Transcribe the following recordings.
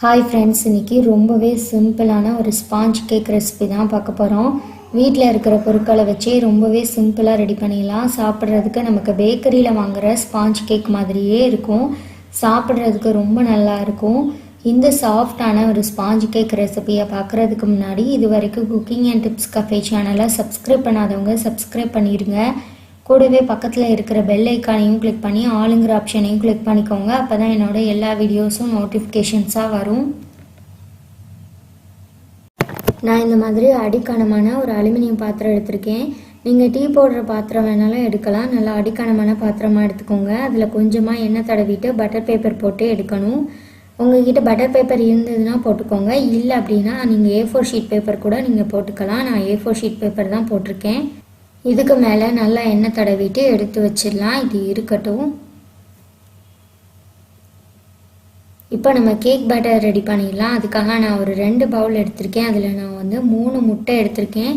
Hi friends இன்றைக்கி ரொம்பவே சிம்பிளான ஒரு ஸ்பாஞ்ச் கேக் ரெசிபி தான் பார்க்க போகிறோம் வீட்டில் இருக்கிற பொருட்களை வச்சே ரொம்பவே சிம்பிளாக ரெடி பண்ணிடலாம். சாப்பிட்றதுக்கு நமக்கு பேக்கரியில் வாங்குகிற ஸ்பாஞ்ச் கேக் மாதிரியே இருக்கும். சாப்பிட்றதுக்கு ரொம்ப நல்லா இருக்கும். இந்த சாஃப்டான ஒரு ஸ்பாஞ்ச் கேக் ரெசிபியை பார்க்குறதுக்கு முன்னாடி இது வரைக்கும் குக்கிங் அண்ட் டிப்ஸ் கஃபே சேனலை சப்ஸ்கிரைப் பண்ணாதவங்க சப்ஸ்கிரைப் பண்ணிடுங்க. கூடவே பக்கத்தில் இருக்கிற பெல் ஐக்கானையும் கிளிக் பண்ணி ஆளுங்கிற ஆப்ஷனையும் கிளிக் பண்ணிக்கோங்க. அப்போ தான் என்னோட எல்லா வீடியோஸும் நோட்டிஃபிகேஷன்ஸாக வரும். நான் இந்த மாதிரி அடிக்கணமான ஒரு அலுமினியம் பாத்திரம் எடுத்திருக்கேன். நீங்கள் டீ போடுற பாத்திரம் வேணாலும் எடுக்கலாம். நல்லா அடிக்கணமான பாத்திரமாக எடுத்துக்கோங்க. அதில் கொஞ்சமாக எண்ணெய் தடவிட்டு பட்டர் பேப்பர் போட்டு எடுக்கணும். உங்ககிட்ட பட்டர் பேப்பர் இருந்ததுன்னா போட்டுக்கோங்க. இல்லை அப்படின்னா நீங்கள் ஏ ஃபோர் ஷீட் பேப்பர் கூட நீங்கள் போட்டுக்கலாம். நான் ஏ ஃபோர் ஷீட் பேப்பர் தான் போட்டிருக்கேன். இதுக்கு மேலே நல்லா எண்ணெய் தடவிட்டு எடுத்து வச்சிடலாம். இது இருக்கட்டும். இப்போ நம்ம கேக் பேட்டர் ரெடி பண்ணிடலாம். அதுக்காக நான் ஒரு ரெண்டு பவுல் எடுத்திருக்கேன். அதில் நான் வந்து மூணு முட்டை எடுத்திருக்கேன்.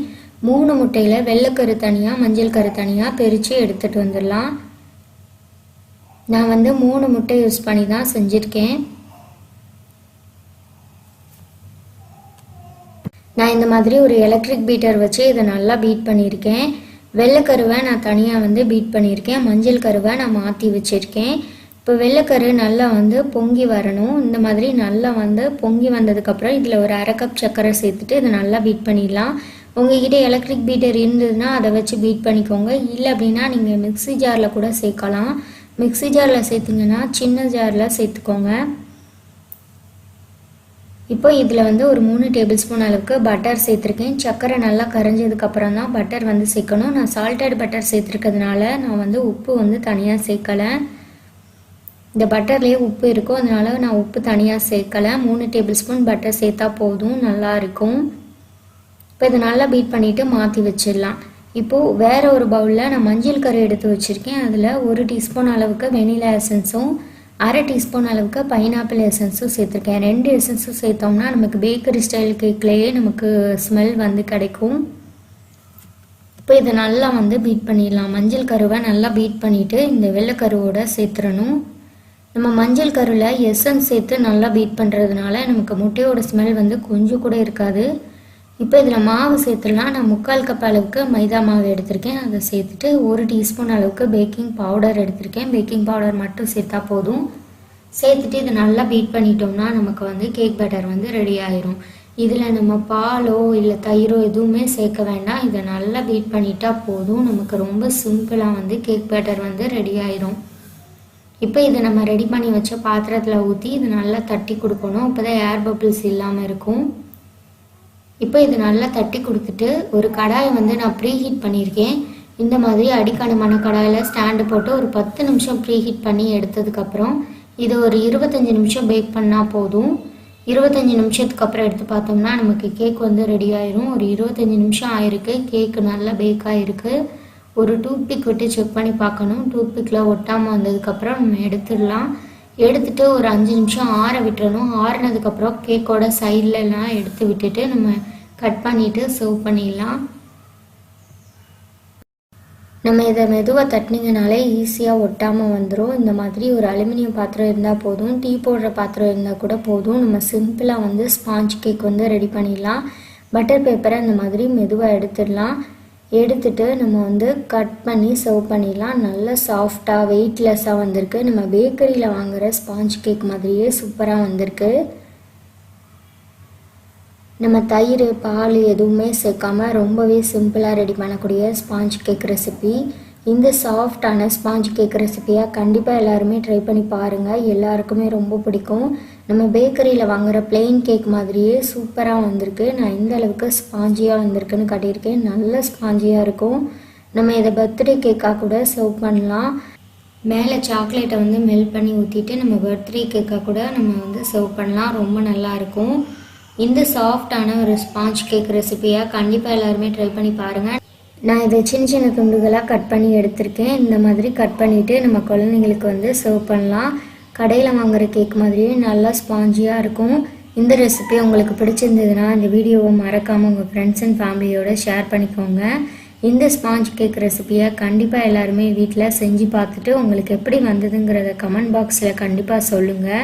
மூணு முட்டையில் வெள்ளைக்கரு தனியாக மஞ்சள் கரு தனியாக பிரித்து எடுத்துகிட்டு வந்துடலாம். நான் வந்து மூணு முட்டை யூஸ் பண்ணி தான் செஞ்சுருக்கேன். நான் இந்த மாதிரி ஒரு எலக்ட்ரிக் பீட்டர் வச்சு இதை நல்லா பீட் பண்ணியிருக்கேன். வெள்ளைக்கருவை நான் தனியாக வந்து பீட் பண்ணியிருக்கேன். மஞ்சள் கருவை நான் மாற்றி வச்சுருக்கேன். இப்போ வெள்ளைக்கரு நல்லா வந்து பொங்கி வரணும். இந்த மாதிரி நல்லா வந்து பொங்கி வந்ததுக்கப்புறம் இதில் ஒரு அரை கப் சர்க்கரை சேர்த்துட்டு இதை நல்லா பீட் பண்ணிடலாம். உங்ககிட்ட எலக்ட்ரிக் பீட்டர் இருந்ததுன்னா அதை வச்சு பீட் பண்ணிக்கோங்க. இல்லை அப்படின்னா நீங்கள் மிக்ஸி ஜாரில் கூட சேர்க்கலாம். மிக்ஸி ஜாரில் சேர்த்திங்கன்னா சின்ன ஜாரில் சேர்த்துக்கோங்க. இப்போ இதில் வந்து ஒரு மூணு டேபிள் ஸ்பூன் அளவுக்கு பட்டர் சேர்த்துருக்கேன். சர்க்கரை நல்லா கரைஞ்சதுக்கப்புறம் தான் பட்டர் வந்து சேர்க்கணும். நான் சால்டட் பட்டர் சேர்த்துருக்கிறதுனால நான் வந்து உப்பு வந்து தனியாக சேர்க்கலை. இந்த பட்டர்லேயே உப்பு இருக்கும். அதனால நான் உப்பு தனியாக சேர்க்கலை. மூணு டேபிள் ஸ்பூன் பட்டர் சேர்த்தா போதும். நல்லா இருக்கும். இப்போ இதை நல்லா பீட் பண்ணிவிட்டு மாற்றி வச்சிடலாம். இப்போது வேறு ஒரு பவுலில் நான் மஞ்சள் கரு எடுத்து வச்சுருக்கேன். அதில் ஒரு டீஸ்பூன் அளவுக்கு வெனிலா எசன்ஸும் அரை டீஸ்பூன் அளவுக்கு பைனாப்பிள் எசன்ஸும் சேர்த்துருக்கேன். ரெண்டு எசன்ஸும் சேர்த்தோம்னா நமக்கு பேக்கரி ஸ்டைல் கேக்லேயே நமக்கு ஸ்மெல் வந்து கிடைக்கும். இப்போ இதை நல்லா வந்து பீட் பண்ணிடலாம். மஞ்சள் கருவை நல்லா பீட் பண்ணிவிட்டு இந்த வெள்ளைக்கருவோட சேர்த்துடணும். நம்ம மஞ்சள் கருவில் எசன்ஸ் சேர்த்து நல்லா பீட் பண்ணுறதுனால நமக்கு முட்டையோட ஸ்மெல் வந்து கொஞ்சம் கூட இருக்காது. இப்போ இதில் மாவு சேர்த்துடலாம். நான் முக்கால் கப் அளவுக்கு மைதா மாவு எடுத்திருக்கேன். அதை சேர்த்துட்டு ஒரு டீஸ்பூன் அளவுக்கு பேக்கிங் பவுடர் எடுத்திருக்கேன். பேக்கிங் பவுடர் மட்டும் சேர்த்தா போதும். சேர்த்துட்டு இதை நல்லா பீட் பண்ணிட்டோம்னா நமக்கு வந்து கேக் பேட்டர் வந்து ரெடி ஆயிரும். இதில் நம்ம பாலோ இல்லை தயிரோ எதுவுமே சேர்க்க வேண்டாம். இதை நல்லா பீட் பண்ணிட்டா போதும். நமக்கு ரொம்ப சிம்பிளாக வந்து கேக் பேட்டர் வந்து ரெடி ஆயிரும். இப்போ இதை நம்ம ரெடி பண்ணி வச்ச பாத்திரத்தில் ஊற்றி இதை நல்லா தட்டி கொடுக்கணும். அப்போ தான் ஏர் பபிள்ஸ் இல்லாமல் இருக்கும். இப்போ இது நல்லா தட்டி கொடுத்துட்டு ஒரு கடாயை வந்து நான் ப்ரீ ஹீட் பண்ணியிருக்கேன். இந்த மாதிரி அடிக்கணமான கடாயில் ஸ்டாண்டு போட்டு ஒரு பத்து நிமிஷம் ப்ரீ ஹீட் பண்ணி எடுத்ததுக்கப்புறம் இது ஒரு இருபத்தஞ்சி நிமிஷம் பேக் பண்ணால் போதும். இருபத்தஞ்சி நிமிஷத்துக்கு அப்புறம் எடுத்து பார்த்தோம்னா நமக்கு கேக் வந்து ரெடி ஆயிரும். ஒரு இருபத்தஞ்சி நிமிஷம் ஆயிருக்கு. கேக்கு நல்லா பேக் ஆகிருக்கு ஒரு டூத் பிக் விட்டு செக் பண்ணி பார்க்கணும். டூத்பிக்கில் ஒட்டாமல் வந்ததுக்கப்புறம் நம்ம எடுத்துடலாம். எடுத்துட்டு ஒரு அஞ்சு நிமிஷம் ஆற விட்டுறணும். ஆறினதுக்கப்புறம் கேக்கோட சைட்லலாம் எடுத்து விட்டுட்டு நம்ம கட் பண்ணிவிட்டு சர்வ் பண்ணிடலாம். நம்ம இதை மெதுவாக தட்டினீங்கனாலே ஈஸியாக ஒட்டாமல் வந்துடும் இந்த மாதிரி ஒரு அலுமினியம் பாத்திரம் இருந்தால் போதும். டீ போடுற பாத்திரம் இருந்தால் கூட போதும். நம்ம சிம்பிளாக வந்து ஸ்பாஞ்ச் கேக் வந்து ரெடி பண்ணிடலாம். பட்டர் பேப்பரை இந்த மாதிரி மெதுவாக எடுத்துடலாம். எடுத்துட்டு நம்ம வந்து கட் பண்ணி சர்வ் பண்ணிடலாம். நல்ல சாஃப்டாக வெயிட்லெஸ்ஸாக வந்திருக்கு. நம்ம பேக்கரியில் வாங்குகிற ஸ்பாஞ்ச் கேக் மாதிரியே சூப்பராக வந்திருக்கு. நம்ம தயிர் பால் எதுவுமே சேர்க்காமல் ரொம்பவே சிம்பிளாக ரெடி பண்ணக்கூடிய ஸ்பாஞ்ச் கேக் ரெசிபி இந்த சாஃப்டான ஸ்பாஞ்ச் கேக் ரெசிப்பியாக கண்டிப்பாக எல்லாருமே ட்ரை பண்ணி பாருங்கள் எல்லாருக்குமே ரொம்ப பிடிக்கும். நம்ம பேக்கரியில் வாங்குகிற பிளெயின் கேக் மாதிரியே சூப்பராக வந்திருக்கு. நான் இந்த அளவுக்கு ஸ்பாஞ்சியாக வந்திருக்குன்னு காட்டியிருக்கேன். நல்ல ஸ்பாஞ்சியாக இருக்கும். நம்ம இதை பர்த்டே கேக்காக கூட சர்வ் பண்ணலாம். மேலே சாக்லேட்டை வந்து மெல்ட் பண்ணி ஊற்றிட்டு நம்ம பர்த்டே கேக்காக கூட நம்ம வந்து சர்வ் பண்ணலாம். ரொம்ப நல்லாயிருக்கும் இந்த சாஃப்டான ஒரு ஸ்பாஞ்ச் கேக் ரெசிப்பியாக கண்டிப்பாக எல்லாருமே ட்ரை பண்ணி பாருங்கள் நான் இதை சின்ன சின்ன துண்டுகளாக கட் பண்ணி எடுத்திருக்கேன். இந்த மாதிரி கட் பண்ணிவிட்டு நம்ம குழந்தைங்களுக்கு வந்து சர்வ் பண்ணலாம். கடையில் வாங்குகிற கேக் மாதிரியே நல்லா ஸ்பாஞ்சியாக இருக்கும். இந்த ரெசிபி உங்களுக்கு பிடிச்சிருந்ததுன்னா இந்த வீடியோவை மறக்காமல் உங்கள் ஃப்ரெண்ட்ஸ் அண்ட் ஃபேமிலியோட ஷேர் பண்ணிக்கோங்க. இந்த ஸ்பாஞ்ச் கேக் ரெசிபியை கண்டிப்பாக எல்லாருமே வீட்டில் செஞ்சு பார்த்துட்டு உங்களுக்கு எப்படி வந்ததுங்கிறத கமெண்ட் பாக்ஸில் கண்டிப்பாக சொல்லுங்கள்